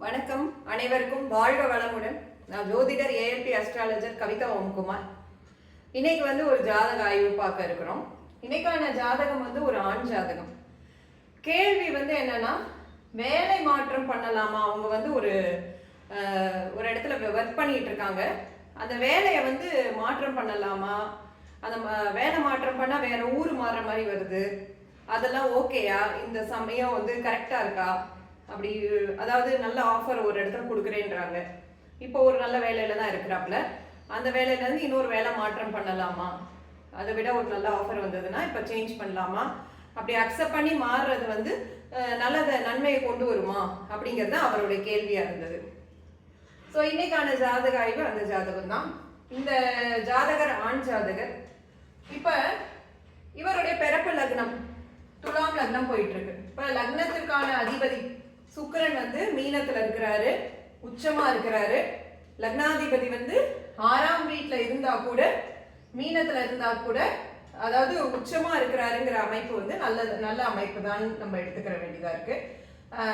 வணக்கம். அனைவருக்கும் வாழ்க வளமுடன். நான் ஜோதிடர் ஏஎல்பி அஸ்ட்ராலஜர் கவிதா ஓம்குமார். இன்னைக்கு வந்து ஒரு ஜாதக ஆய்வு பார்க்க இருக்கிறோம். இன்னைக்கான ஜாதகம் வந்து ஒரு ஆண் ஜாதகம். கேள்வி வந்து என்னன்னா வேலை மாற்றம் பண்ணலாமா? அவங்க வந்து ஒரு ஒரு இடத்துல ஒர்க் பண்ணிட்டு இருக்காங்க. அந்த வேலையை வந்து மாற்றம் பண்ணலாமா? அந்த ம- வேலை மாற்றம் பண்ணால் வேற ஊர் மாறுற மாதிரி வருது. அதெல்லாம் ஓகேயா இந்த சமயம் வந்து கரெக்டாக இருக்கா? அப்படி அதாவது நல்ல ஆஃபர் ஒரு இடத்துல கொடுக்குறேன்றாங்க. இப்போ ஒரு நல்ல வேலையில தான் இருக்கிறாப்புல. அந்த வேலையிலேருந்து இன்னொரு வேலை மாற்றம் பண்ணலாமா? அதை விட ஒரு நல்ல ஆஃபர் வந்ததுன்னா இப்போ சேஞ்ச் பண்ணலாமா? அப்படி அக்செப்ட் பண்ணி மாறுறது வந்து நல்லதை நல்லத நன்மையை கொண்டு வருமா? அப்படிங்கிறது தான் அவருடைய கேள்வியாக இருந்தது. ஸோ இன்னைக்கான ஜாதக ஆய்வு அந்த ஜாதகம் தான். இந்த ஜாதகர் ஆண் ஜாதகர். இப்போ இவருடைய பிறப்பு லக்னம் துலாம் லக்னம் போயிட்டு இருக்கு இப்போ லக்னத்திற்கான அதிபதி சுக்கிரன் வந்து மீனத்துல இருக்கிறாரு உச்சமா இருக்கிறாரு. லக்னாதிபதி வந்து ஆறாம் வீட்டுல இருந்தா கூட மீனத்துல இருந்தா கூட அதாவது உச்சமா இருக்கிறாருங்கிற அமைப்பு வந்து நல்ல நல்ல அமைப்பு தான் நம்ம எடுத்துக்கிற வேண்டியதா இருக்கு.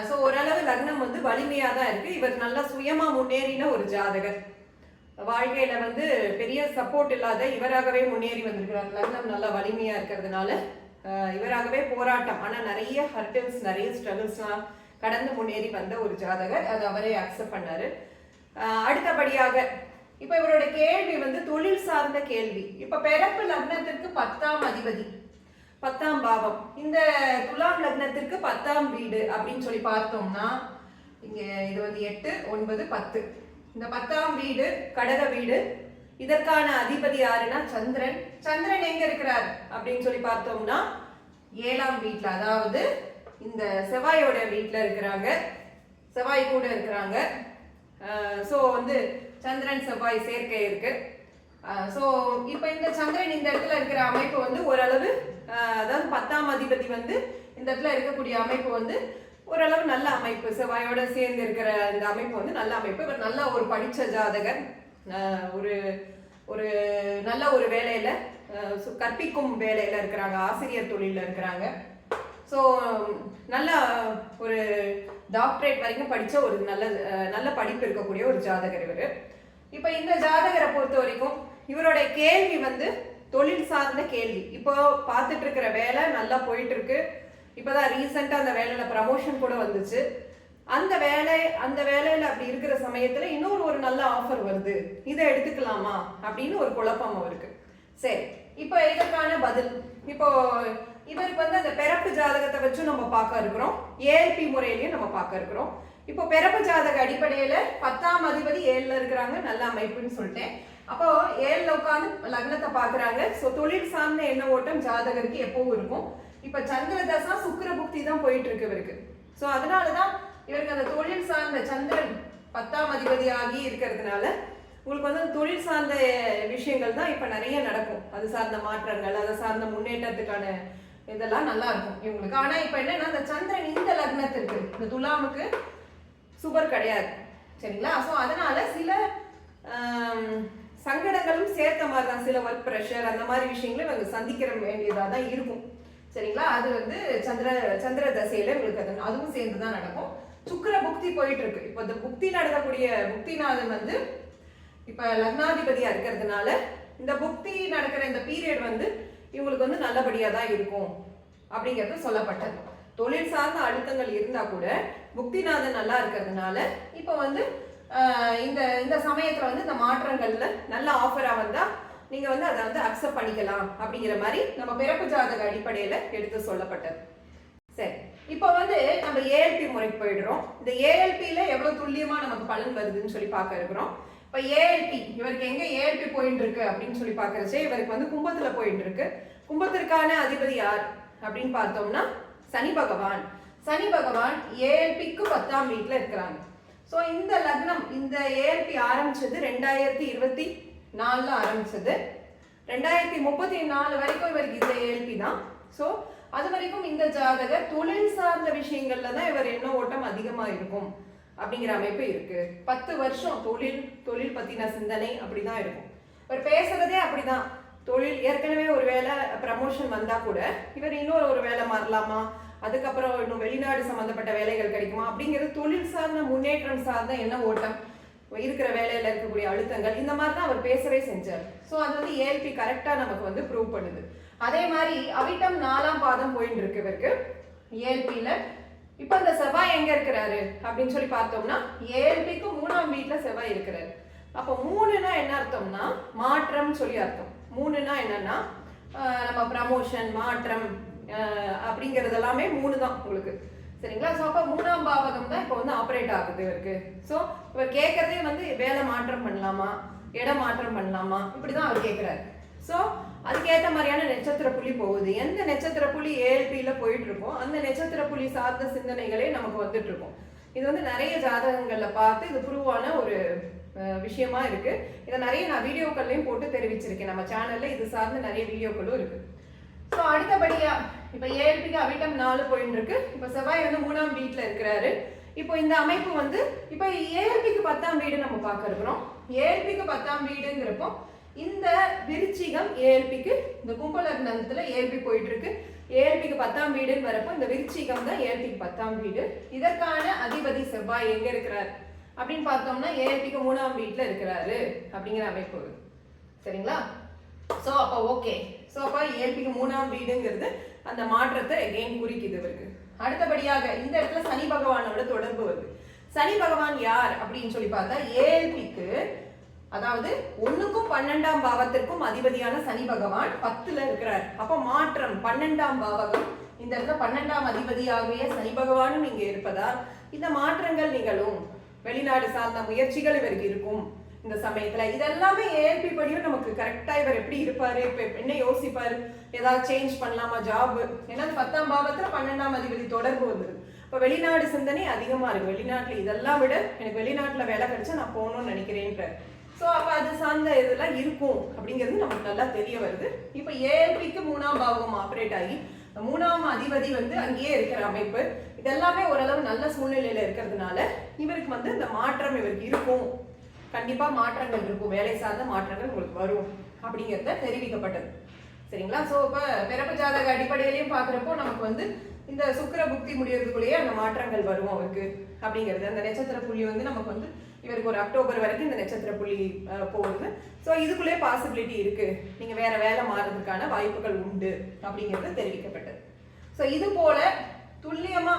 ஸோ ஓரளவு லக்னம் வந்து வலிமையா தான் இருக்கு. இவர் நல்லா சுயமா முன்னேறின ஒரு ஜாதகர். வாழ்க்கையில வந்து பெரிய சப்போர்ட் இல்லாத இவராகவே முன்னேறி வந்திருக்கிறார். லக்னம் நல்லா வலிமையா இருக்கிறதுனால இவராகவே போராட்டம். ஆனா நிறைய ஹர்டில்ஸ் நிறைய ஸ்ட்ரகிள்ஸ்லாம் கடந்து முன்னேறி வந்த ஒரு ஜாதகர். அது அவரே அக்செப்ட் பண்ணாரு. அடுத்தபடியாக இப்ப இவரோட கேள்வி வந்து தொழில் சார்ந்த கேள்வி. இப்ப பிறப்பு லக்னத்திற்கு பத்தாம் அதிபதி பத்தாம் பாவம். இந்த துலாம் லக்னத்திற்கு பத்தாம் வீடு அப்படின்னு சொல்லி பார்த்தோம்னா இங்க இது வந்து எட்டு ஒன்பது பத்து. இந்த பத்தாம் வீடு கடக வீடு. இதற்கான அதிபதி யாருன்னா சந்திரன். சந்திரன் எங்க இருக்கிறார் அப்படின்னு சொல்லி பார்த்தோம்னா ஏழாம் வீட்டில் அதாவது இந்த செவ்வாயோட வீட்டில் இருக்கிறாங்க. செவ்வாய் கூட இருக்கிறாங்க. ஸோ வந்து சந்திரன் செவ்வாய் சேர்க்கை இருக்கு. ஸோ இப்போ இந்த சந்திரன் இந்த இடத்துல இருக்கிற அமைப்பு வந்து ஓரளவு அதாவது பத்தாம் அதிபதி வந்து இந்த இடத்துல இருக்கக்கூடிய அமைப்பு வந்து ஓரளவு நல்ல அமைப்பு. செவ்வாயோட சேர்ந்து இருக்கிற இந்த அமைப்பு வந்து நல்ல அமைப்பு. இவர் நல்ல ஒரு படித்த ஜாதகர். ஒரு ஒரு நல்ல ஒரு வேலையில் சு- கற்பிக்கும் வேலையில் இருக்கிறாங்க. ஆசிரியர் தொழிலில் இருக்கிறாங்க. ஸோ நல்ல ஒரு டாக்டரேட் வரைக்கும் படித்த ஒரு நல்ல நல்ல படிப்பு இருக்கக்கூடிய ஒரு ஜாதகர் இவர். இப்போ இந்த ஜாதகரை பொறுத்த வரைக்கும் இவரோட கேள்வி வந்து தொழில் சார்ந்த கேள்வி. இப்போ பார்த்துட்டு இருக்கிற வேலை நல்லா போயிட்டு இருக்கு இப்போதான் ரீசெண்டாக அந்த வேலையில் ப்ரமோஷன் கூட வந்துச்சு. அந்த வேலை அந்த வேலையில் அப்படி இருக்கிற சமயத்தில் இன்னொரு ஒரு நல்ல ஆஃபர் வருது. இதை எடுத்துக்கலாமா? அப்படின்னு ஒரு குழப்பம் அவருக்கு. சரி இப்போ இதற்கான பதில். இப்போ இவருக்கு வந்து அந்த பிறப்பு ஜாதகத்தை வச்சு நம்ம பார்க்க இருக்கிறோம். ஏஎல்பி முறையிலையும் நம்ம பார்க்க இருக்கிறோம். இப்போ பிறப்பு ஜாதக அடிப்படையில பத்தாம் அதிபதி ஏழுல இருக்கிறாங்க. நல்ல அமைப்புன்னு சொல்லிட்டேன். அப்போ ஏழுல உட்காந்து லக்னத்தை பாக்குறாங்க ஸோ தொழில் சார்ந்த எண்ண ஓட்டம் ஜாதகருக்கு எப்பவும் இருக்கும். இப்போ சந்திர தசா சுக்கிர புக்தி தான் போயிட்டு இருக்கு இவருக்கு. ஸோ அதனாலதான் இவருக்கு அந்த தொழில் சார்ந்த சந்திரன் பத்தாம் அதிபதி ஆகி இருக்கிறதுனால உங்களுக்கு வந்து அந்த தொழில் சார்ந்த விஷயங்கள் தான் இப்போ நிறைய நடக்கும். அது சார்ந்த மாற்றங்கள் அதை சார்ந்த முன்னேற்றத்துக்கான இதெல்லாம் நல்லா இருக்கும் இவங்களுக்கு. ஆனா இப்போ என்னன்னா அந்த சந்திரன் இந்த லக்னத்திற்கு இந்த துலாமுக்கு சுபர் கிடையாது. சரிங்களா? ஸோ அதனால சில சங்கடங்களும் சேர்த்த மாதிரி தான் சில ஒர்க் ப்ரெஷர் அந்த மாதிரி விஷயங்களும் இவங்க சந்திக்கிற வேண்டியதாக தான் இருக்கும். சரிங்களா? அது வந்து சந்திர சந்திர தசையில இவங்களுக்கு அது அதுவும் சேர்ந்து தான் நடக்கும். சுக்கிர புக்தி போயிட்டு இருக்கு இப்போ இந்த புக்தி நடக்கக்கூடிய புக்திநாதன் வந்து இப்போ லக்னாதிபதியா இருக்கிறதுனால இந்த புக்தி நடக்கிற இந்த பீரியட் வந்து இவங்களுக்கு வந்து நல்லபடியாக தான் இருக்கும் அப்படிங்கிறது சொல்லப்பட்டது. தொழில் சார்ந்த அழுத்தங்கள் இருந்தால் கூட முக்திநாதன் நல்லா இருக்கிறதுனால இப்போ வந்து இந்த இந்த சமயத்தில் வந்து இந்த மாற்றங்களில் நல்ல ஆஃபராக வந்தால் நீங்கள் வந்து அதை வந்து அக்செப்ட் பண்ணிக்கலாம் அப்படிங்கிற மாதிரி நம்ம பிறப்பு ஜாதக அடிப்படையில் எடுத்து சொல்லப்பட்டது. சரி இப்போ வந்து நம்ம ஏஎல்பி முறைக்கு போயிடுறோம். இந்த ஏஎல்பியில் எவ்வளோ துல்லியமாக நமக்கு பலன் வருதுன்னு சொல்லி பார்க்க இருக்கிறோம். இப்போ ஏஎல்பி இவருக்கு எங்கே ஏஎல்பி போயின்னு இருக்கு அப்படின்னு சொல்லி பார்க்கறச்சே இவருக்கு வந்து கும்பத்தில் போயிட்டு இருக்கு. கும்பத்திற்கான அதிபதி யார் அப்படின்னு பார்த்தோம்னா சனி பகவான். சனி பகவான் ஏஎல்பிக்கு பத்தாம் வீட்டில் இருக்கிறாங்க. ஸோ இந்த லக்னம் இந்த ஏஎல்பி ஆரம்பிச்சது ரெண்டாயிரத்தி இருபத்தி நாலில் ஆரம்பிச்சது. ரெண்டாயிரத்தி முப்பத்தி நாலு வரைக்கும் இவருக்கு இந்த ஏஎல்பி தான். ஸோ அது வரைக்கும் இந்த ஜாதகர் தொழில் சார்ந்த விஷயங்கள்ல தான் இவர் என்ன ஓட்டம் அதிகமாக இருக்கும். அப்படிங்கிற அமைப்பு இருக்கு. பத்து வருஷம் தொழில் தொழில் பத்தின சிந்தனை அப்படிதான் இருக்கும். இவர் பேசுறதே அப்படிதான். தொழில் ஏற்கனவே ஒரு வேலை ப்ரமோஷன் வந்தா கூட இவர் இன்னொரு ஒரு வேலை மாறலாமா? அதுக்கப்புறம் இன்னும் வெளிநாடு சம்பந்தப்பட்ட வேலைகள் கிடைக்குமா? அப்படிங்கிறது தொழில் சார்ந்த முன்னேற்றம் சார்ந்த என்ன ஓட்டம்? இருக்கிற வேலையில இருக்கக்கூடிய அழுத்தங்கள் இந்த மாதிரி தான் அவர் பேசவே செஞ்சார். ஸோ அது வந்து ஏஎல்பி கரெக்டா நமக்கு வந்து ப்ரூவ் பண்ணுது. அதே மாதிரி அவிட்டம் நாலாம் பாதம் போயிட்டு இருக்கு இவருக்கு. ஏஎல்பியில இப்போ இந்த செவ்வாய் எங்க இருக்கிறாரு? அப்படின்னு சொல்லி பார்த்தோம்னா ஏஎல்பிக்கு மூணாம் வீட்டுல செவ்வாய் இருக்கிறாரு. அப்போ மூணுனா என்ன அர்த்தம்னா மாற்றம் சொல்லி அர்த்தம். மூணுனா என்னன்னா நம்ம ப்ரமோஷன் மாற்றம் அப்படிங்கிறது எல்லாமே மூணு தான் உங்களுக்கு. சரிங்களா? ஸோ அப்போ மூணாம் பாவகம் தான் இப்போ வந்து ஆப்ரேட் ஆகுது இருக்கு ஸோ இவர் கேட்கறதே வந்து வேலை மாற்றம் பண்ணலாமா? இடம் மாற்றம் பண்ணலாமா? இப்படி தான் அவர் கேட்குறாரு. ஸோ அதுக்கேற்ற மாதிரியான நட்சத்திர புள்ளி போகுது. எந்த நட்சத்திர புள்ளி ஏஎல்பியில் போயிட்டு இருக்கோம் அந்த நட்சத்திர புள்ளி சார்ந்த சிந்தனைகளே நமக்கு வந்துட்டு இருக்கும் இது வந்து நிறைய ஜாதகங்களில் பார்த்து இது புருவான ஒரு விஷயமா இருக்கு. இதை நிறைய நான் வீடியோக்கள்லையும் போட்டு தெரிவிச்சிருக்கேன். நம்ம சேனல்ல இது சார்ந்த நிறைய வீடியோக்களும் இருக்கு. ஸோ அடுத்தபடியா இப்போ ஏஎல்பிக்கு அவிட்டம் நாலு போயின்னு இருக்கு இப்போ செவ்வாய் வந்து மூணாம் வீட்டில் இருக்கிறாரு. இப்போ இந்த அமைப்பு வந்து இப்போ ஏஎல்பிக்கு பத்தாம் வீடு நம்ம பார்க்க இருக்கிறோம் ஏஎல்பிக்கு பத்தாம் வீடுங்கிறப்போ இந்த விருச்சிகம் ஏஎல்பிக்கு இந்த கும்பலக்னத்துல ஏஎல்பி போயிட்டு இருக்கு ஏஎல்பிக்கு பத்தாம் வீடுன்னு வரப்போ இந்த விருச்சிகம் தான் ஏஎல்பிக்கு பத்தாம் வீடு. இதற்கான அதிபதி செவ்வாய் எங்க இருக்கிறார்? அப்படின்னு பார்த்தோம்னா ஏஎல்பிக்கு மூணாம் வீட்டில் இருக்கிறாரு அப்படிங்கிற அமைப்பு வருது. சரிங்களா? ஸோ அப்போ ஓகே ஸோ அப்போ ஏஎல்பிக்கு மூணாம் வீடுங்கிறது அந்த மாற்றத்தை எகெயின் குறிக்குது இவருக்கு. அடுத்தபடியாக இந்த இடத்துல சனி பகவானோட தொடர்பு வருது. சனி பகவான் யார் அப்படின்னு சொல்லி பார்த்தா ஏஎல்பிக்கு அதாவது ஒண்ணுக்கும் பன்னெண்டாம் பாவத்திற்கும் அதிபதியான சனி பகவான் பத்துல இருக்கிறார். அப்போ மாற்றம் பன்னெண்டாம் பாவகம். இந்த இடத்துல பன்னெண்டாம் அதிபதியாகிய சனி பகவானும் இங்க இருப்பதால் இந்த மாற்றங்கள் நிகழும். வெளிநாடு சார்ந்த முயற்சிகள் இவருக்கு இருக்கும். இந்த சமயத்துல இதெல்லாமே ஏஎல்பி படியும் நமக்கு கரெக்டா இவர் எப்படி இருப்பாரு? இப்ப என்ன யோசிப்பாரு? ஏதாவது சேஞ்ச் பண்ணலாமா ஜாப் ஏன்னா பத்தாம் பாவத்துல பன்னெண்டாம் அதிபதி தொடர்பு வந்துருது இப்ப வெளிநாடு சிந்தனை அதிகமா இருக்கு. வெளிநாட்டுல இதெல்லாம் விட எனக்கு வெளிநாட்டுல வேலை கிடைச்சா நான் போகணும்னு நினைக்கிறேன்ற ஸோ அப்போ அது சார்ந்த இதெல்லாம் இருக்கும் அப்படிங்கிறது நமக்கு நல்லா தெரிய வருது. இப்போ ஏஎல்பிக்கு மூணாம் பாவகம் ஆப்ரேட் ஆகி மூணாம் அதிபதி வந்து அங்கேயே இருக்கிற அமைப்பு. இதெல்லாமே ஓரளவு நல்ல சூழ்நிலையில இருக்கிறதுனால இவருக்கு வந்து இந்த மாற்றம் இவருக்கு இருக்கும். கண்டிப்பா மாற்றங்கள் இருக்கும். வேலை சார்ந்த மாற்றங்கள் உங்களுக்கு வரும் அப்படிங்கிறத தெரிவிக்கப்பட்டது. சரிங்களா? ஸோ இப்போ பிறப்பு ஜாதக அடிப்படையிலையும் பார்க்குறப்போ நமக்கு வந்து இந்த சுக்கிர புக்தி முடியறதுக்குள்ளேயே அந்த மாற்றங்கள் வரும் அவருக்கு அப்படிங்கிறது. அந்த நட்சத்திர புள்ளி வந்து நமக்கு வந்து இவருக்கு ஒரு அக்டோபர் வரைக்கும் இந்த நட்சத்திர புள்ளி போகுது. ஸோ இதுக்குள்ளே பாசிபிலிட்டி இருக்கு. நீங்க வேற வேலை மாறுறதுக்கான வாய்ப்புகள் உண்டு அப்படிங்கிறது தெரிவிக்கப்பட்டது. ஸோ இது போல துல்லியமா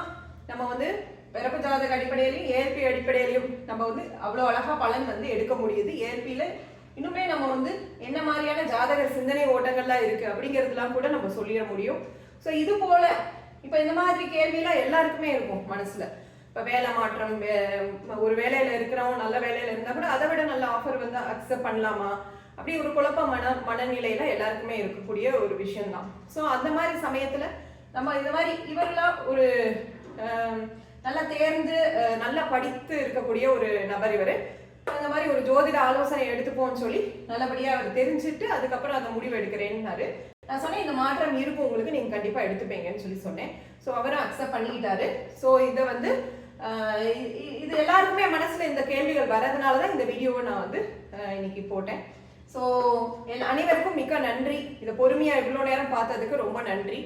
நம்ம வந்து பிறப்பு ஜாதக அடிப்படையிலையும் ஏற்பி அடிப்படையிலையும் நம்ம வந்து அவ்வளோ அழகா பலன் வந்து எடுக்க முடியுது. ஏற்பியில இன்னுமே நம்ம வந்து என்ன மாதிரியான ஜாதக சிந்தனை ஓட்டங்கள்லாம் இருக்கு அப்படிங்கிறதுலாம் கூட நம்ம சொல்லிட முடியும். ஸோ இது போல இப்போ இந்த மாதிரி கேள்வியெல்லாம் எல்லாருக்குமே இருக்கும் மனசுல. இப்போ வேலை மாற்றம் ஒரு வேலையில இருக்கிறவங்க நல்ல வேலையில இருந்தா கூட அதை விட நல்ல ஆஃபர் வந்து அக்செப்ட் பண்ணலாமா? அப்படி ஒரு குழப்ப மன மனநிலையில எல்லாருக்குமே இருக்கக்கூடிய ஒரு விஷயம்தான். ஸோ அந்த மாதிரி சமயத்துல நம்ம இந்த மாதிரி இவரெல்லாம் ஒரு நல்லா தேர்ந்து அஹ், நல்லா படித்து இருக்கக்கூடிய ஒரு நபர் இவர். அந்த மாதிரி ஒரு ஜோதிட ஆலோசனை எடுத்துப்போம்னு சொல்லி நல்லபடியா அவர் தெரிஞ்சுட்டு அதுக்கப்புறம் அதை முடிவு எடுக்கிறேன்னாரு. நான் சொன்னேன் இந்த மாற்றம் இருக்கும் உங்களுக்கு நீங்க கண்டிப்பா எடுத்துப்பீங்கன்னு சொல்லி சொன்னேன். ஸோ அவரும் அக்செப்ட் பண்ணிக்கிட்டாரு ஸோ இதை வந்து ஆஹ் இது எல்லாருக்குமே மனசுல இந்த கேள்விகள் வரதுனால தான் இந்த வீடியோவை நான் வந்து இன்னைக்கு போட்டேன். ஸோ அனைவருக்கும் மிக்க நன்றி. இதை பொறுமையா இவ்வளோ நேரம் பார்த்ததுக்கு ரொம்ப நன்றி.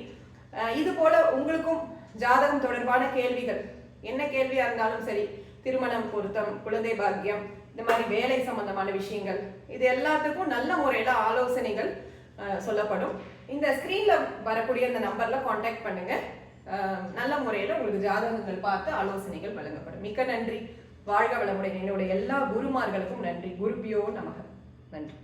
ஆஹ் இது போல உங்களுக்கும் ஜாதகம் தொடர்பான கேள்விகள் என்ன கேள்வியா இருந்தாலும் சரி திருமணம் பொருத்தம் குழந்தை பாக்கியம் இந்த மாதிரி வேலை சம்பந்தமான விஷயங்கள் இது எல்லாத்துக்கும் நல்ல முறையில் ஆலோசனைகள் சொல்லப்படும். இந்த ஸ்க்ரீனில் வரக்கூடிய அந்த நம்பர்ல காண்டாக்ட் பண்ணுங்க. நல்ல முறையில உங்களுக்கு ஜாதகங்கள் பார்த்து ஆலோசனைகள் வழங்கப்படும். மிக்க நன்றி. வாழ்க வளமுடன். என்னுடைய எல்லா குருமார்களுக்கும் நன்றி. குருபியோ நமக. நன்றி.